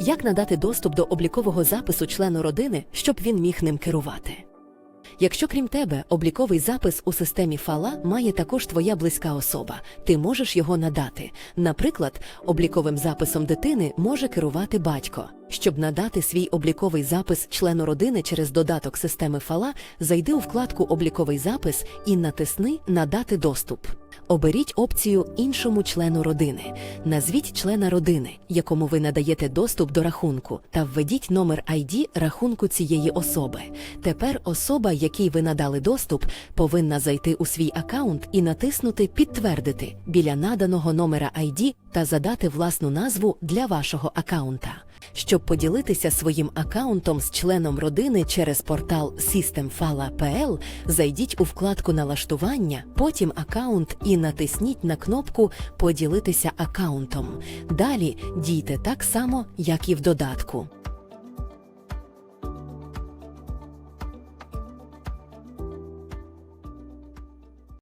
Як надати доступ до облікового запису члену родини, щоб він міг ним керувати? Якщо крім тебе обліковий запис у системі Фала має також твоя близька особа, ти можеш його надати. Наприклад, обліковим записом дитини може керувати батько. Щоб надати свій обліковий запис члену родини через додаток системи Фала, зайди у вкладку Обліковий запис і натисни Надати доступ. Оберіть опцію іншому члену родини. Назвіть члена родини, якому ви надаєте доступ до рахунку, та введіть номер ID рахунку цієї особи. Тепер особа, якій ви надали доступ, повинна зайти у свій аккаунт і натиснути Підтвердити біля наданого номера ID та задати власну назву для вашого аккаунта. Щоб поділитися своїм аккаунтом з членом родини через портал Systemfala.pl, зайдіть у вкладку Налаштування, потім аккаунт і натисніть на кнопку Поділитися аккаунтом. Далі дійте так само, як і в додатку.